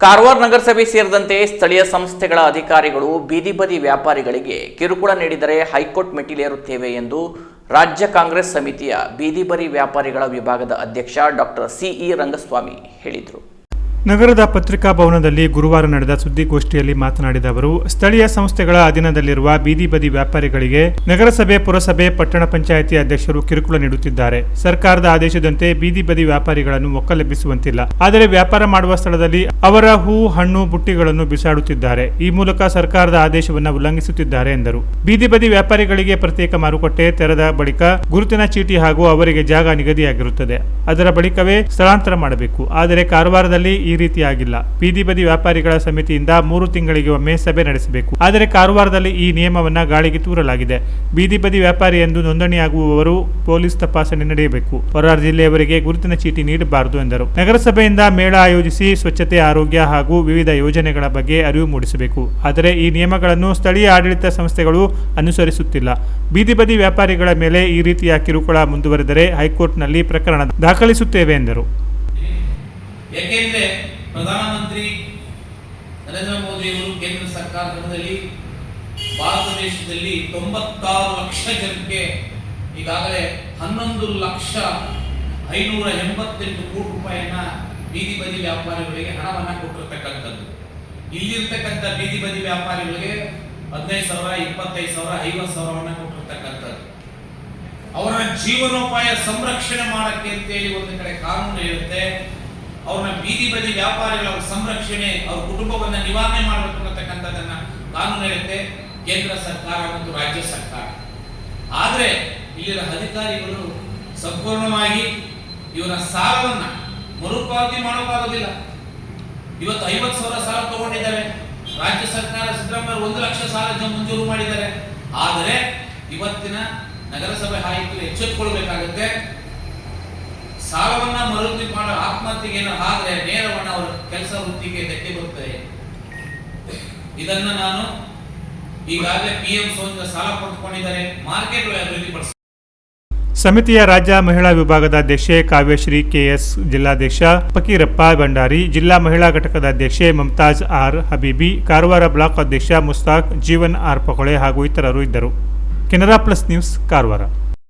ಕಾರವಾರ ನಗರಸಭೆ ಸೇರಿದಂತೆ ಸ್ಥಳೀಯ ಸಂಸ್ಥೆಗಳ ಅಧಿಕಾರಿಗಳು ಬೀದಿ ಬದಿ ವ್ಯಾಪಾರಿಗಳಿಗೆ ಕಿರುಕುಳ ನೀಡಿದರೆ ಹೈಕೋರ್ಟ್ ಮೆಟ್ಟಿಲೇರುತ್ತೇವೆ ಎಂದು ರಾಜ್ಯ ಕಾಂಗ್ರೆಸ್ ಸಮಿತಿಯ ಬೀದಿ ಬರಿ ವ್ಯಾಪಾರಿಗಳ ವಿಭಾಗದ ಅಧ್ಯಕ್ಷ ಡಾಕ್ಟರ್ ಸಿಇ ರಂಗಸ್ವಾಮಿ ಹೇಳಿದರು. ನಗರದ ಪತ್ರಿಕಾ ಭವನದಲ್ಲಿ ಗುರುವಾರ ನಡೆದ ಸುದ್ದಿಗೋಷ್ಠಿಯಲ್ಲಿ ಮಾತನಾಡಿದ ಅವರು, ಸ್ಥಳೀಯ ಸಂಸ್ಥೆಗಳ ಅಧೀನದಲ್ಲಿರುವ ಬೀದಿ ಬದಿ ವ್ಯಾಪಾರಿಗಳಿಗೆ ನಗರಸಭೆ, ಪುರಸಭೆ, ಪಟ್ಟಣ ಪಂಚಾಯಿತಿ ಅಧ್ಯಕ್ಷರು ಕಿರುಕುಳ ನೀಡುತ್ತಿದ್ದಾರೆ. ಸರ್ಕಾರದ ಆದೇಶದಂತೆ ಬೀದಿ ಬದಿ ವ್ಯಾಪಾರಿಗಳನ್ನು ಒಕ್ಕಲೆಬ್ಬಿಸುವಂತಿಲ್ಲ. ಆದರೆ ವ್ಯಾಪಾರ ಮಾಡುವ ಸ್ಥಳದಲ್ಲಿ ಅವರ ಹೂ, ಹಣ್ಣು, ಬುಟ್ಟಿಗಳನ್ನು ಬಿಸಾಡುತ್ತಿದ್ದಾರೆ. ಈ ಮೂಲಕ ಸರ್ಕಾರದ ಆದೇಶವನ್ನು ಉಲ್ಲಂಘಿಸುತ್ತಿದ್ದಾರೆ ಎಂದರು. ಬೀದಿ ಬದಿ ವ್ಯಾಪಾರಿಗಳಿಗೆ ಪ್ರತ್ಯೇಕ ಮಾರುಕಟ್ಟೆ ತೆರೆದ ಬಳಿಕ ಗುರುತಿನ ಚೀಟಿ ಹಾಗೂ ಅವರಿಗೆ ಜಾಗ ನಿಗದಿಯಾಗಿರುತ್ತದೆ. ಅದರ ಬಳಿಕವೇ ಸ್ಥಳಾಂತರ ಮಾಡಬೇಕು. ಆದರೆ ಕಾರವಾರದಲ್ಲಿ ಈ ರೀತಿಯಾಗಿಲ್ಲ. ಬೀದಿ ಬದಿ ವ್ಯಾಪಾರಿಗಳ ಸಮಿತಿಯಿಂದ ಮೂರು ತಿಂಗಳಿಗೆ ಒಮ್ಮೆ ಸಭೆ ನಡೆಸಬೇಕು. ಆದರೆ ಕಾರವಾರದಲ್ಲಿ ಈ ನಿಯಮವನ್ನು ಗಾಳಿಗೆ ತೂರಲಾಗಿದೆ. ಬೀದಿ ಬದಿ ವ್ಯಾಪಾರಿ ಎಂದು ನೋಂದಣಿಯಾಗುವವರು ಪೊಲೀಸ್ ತಪಾಸಣೆ ನಡೆಯಬೇಕು. ಹೊರ ಜಿಲ್ಲೆಯವರಿಗೆ ಗುರುತಿನ ಚೀಟಿ ನೀಡಬಾರದು ಎಂದರು. ನಗರಸಭೆಯಿಂದ ಮೇಳ ಆಯೋಜಿಸಿ ಸ್ವಚ್ಛತೆ, ಆರೋಗ್ಯ ಹಾಗೂ ವಿವಿಧ ಯೋಜನೆಗಳ ಬಗ್ಗೆ ಅರಿವು ಮೂಡಿಸಬೇಕು. ಆದರೆ ಈ ನಿಯಮಗಳನ್ನು ಸ್ಥಳೀಯ ಆಡಳಿತ ಸಂಸ್ಥೆಗಳು ಅನುಸರಿಸುತ್ತಿಲ್ಲ. ಬೀದಿ ಬದಿ ವ್ಯಾಪಾರಿಗಳ ಮೇಲೆ ಈ ರೀತಿಯ ಕಿರುಕುಳ ಮುಂದುವರೆದರೆ ಹೈಕೋರ್ಟ್ನಲ್ಲಿ ಪ್ರಕರಣ ದಾಖಲಿಸುತ್ತೇವೆ ಎಂದರು. ಯಾಕೆಂದ್ರೆ ಪ್ರಧಾನಮಂತ್ರಿ ನರೇಂದ್ರ ಮೋದಿಯವರು ಕೇಂದ್ರ ಸರ್ಕಾರದಲ್ಲಿ ಭಾರತ ದೇಶದಲ್ಲಿ ತೊಂಬತ್ತಾರು ಲಕ್ಷ ಜನಕ್ಕೆ ಈಗಾಗಲೇ ಹನ್ನೊಂದು ಲಕ್ಷ ಐನೂರ ಎಂಬತ್ತೆಂಟು ಕೋಟಿ ರೂಪಾಯಿಯನ್ನ ಬೀದಿ ಬದಿ ವ್ಯಾಪಾರಿಗಳಿಗೆ ಹಣವನ್ನು ಕೊಟ್ಟಿರ್ತಕ್ಕಂಥದ್ದು. ಇಲ್ಲಿರ್ತಕ್ಕಂಥ ಬೀದಿ ಬದಿ ವ್ಯಾಪಾರಿಗಳಿಗೆ ಹದಿನೈದು ಸಾವಿರ, ಇಪ್ಪತ್ತೈದು ಸಾವಿರ, ಐವತ್ತು ಸಾವಿರವನ್ನ ಕೊಟ್ಟಿರ್ತಕ್ಕಂಥದ್ದು. ಅವರ ಜೀವನೋಪಾಯ ಸಂರಕ್ಷಣೆ ಮಾಡಕ್ಕೆ ಅಂತೇಳಿ ಒಂದು ಕಡೆ ಕಾನೂನು ಹೇಳುತ್ತೆ. ಅವ್ರನ್ನ ಬೀದಿ ಬದಿ ವ್ಯಾಪಾರಿಗಳ ಸಂರಕ್ಷಣೆ, ಅವ್ರ ಕುಟುಂಬವನ್ನ ನಿವಾರಣೆ ಮಾಡಬೇಕು ಅನ್ನತಕ್ಕಂಥದ್ದನ್ನ ಕಾನೂನು ಹೇಳುತ್ತೆ ಕೇಂದ್ರ ಸರ್ಕಾರ ಮತ್ತು ರಾಜ್ಯ ಸರ್ಕಾರ. ಆದರೆ ಇಲ್ಲಿನ ಅಧಿಕಾರಿಗಳು ಸಂಪೂರ್ಣವಾಗಿ ಇವರ ಸಾಲವನ್ನ ಮರುಪಾವತಿ ಮಾಡೋಕ್ಕಾಗೋದಿಲ್ಲ ಇವತ್ತು ಐವತ್ತು ಸಾವಿರ ಸಾಲ ತಗೊಂಡಿದ್ದಾರೆ. ರಾಜ್ಯ ಸರ್ಕಾರ ಸಿದ್ದರಾಮಯ್ಯ ಒಂದು ಲಕ್ಷ ಸಾಲ ಮಂಜೂರು ಮಾಡಿದ್ದಾರೆ. ಆದರೆ ಇವತ್ತಿನ ನಗರಸಭೆ ಆಯುಕ್ತರು ಎಚ್ಚೆತ್ತುಕೊಳ್ಬೇಕಾಗುತ್ತೆ ಸಾಲವನ್ನ ಮರುತಿ ಮಾಡೋ ಆತ್ಮಹತ್ಯೆಗೆ ಆದ್ರೆ ನೇರವನ್ನ ಅವರ ಕೆಲಸ ವೃತ್ತಿಗೆ ಧಕ್ಕೆ ಬರುತ್ತದೆ ಇದನ್ನ ನಾನು ಈಗಾಗಲೇ ಪಿ ಎಂ ಸೋನಿಂದ ಸಾಲ ಪಡೆದುಕೊಂಡಿದ್ದಾರೆ. ಮಾರ್ಕೆಟ್ ಅಭಿವೃದ್ಧಿಪಡಿಸ. ಸಮಿತಿಯ ರಾಜ್ಯ ಮಹಿಳಾ ವಿಭಾಗದ ಅಧ್ಯಕ್ಷೆ ಕಾವ್ಯಶ್ರೀ ಕೆಎಸ್ ಜಿಲ್ಲಾಧ್ಯಕ್ಷ ಫಕೀರಪ್ಪ ಭಂಡಾರಿ, ಜಿಲ್ಲಾ ಮಹಿಳಾ ಘಟಕದ ಅಧ್ಯಕ್ಷೆ ಮಮತಾಜ್ ಆರ್ ಹಬೀಬಿ, ಕಾರವಾರ ಬ್ಲಾಕ್ ಅಧ್ಯಕ್ಷ ಮುಸ್ತಾಕ್, ಜೀವನ್ ಆರ್ ಪಕೊಳೆ ಹಾಗೂ ಇತರರು ಇದ್ದರು. Canara plus news, Karwar.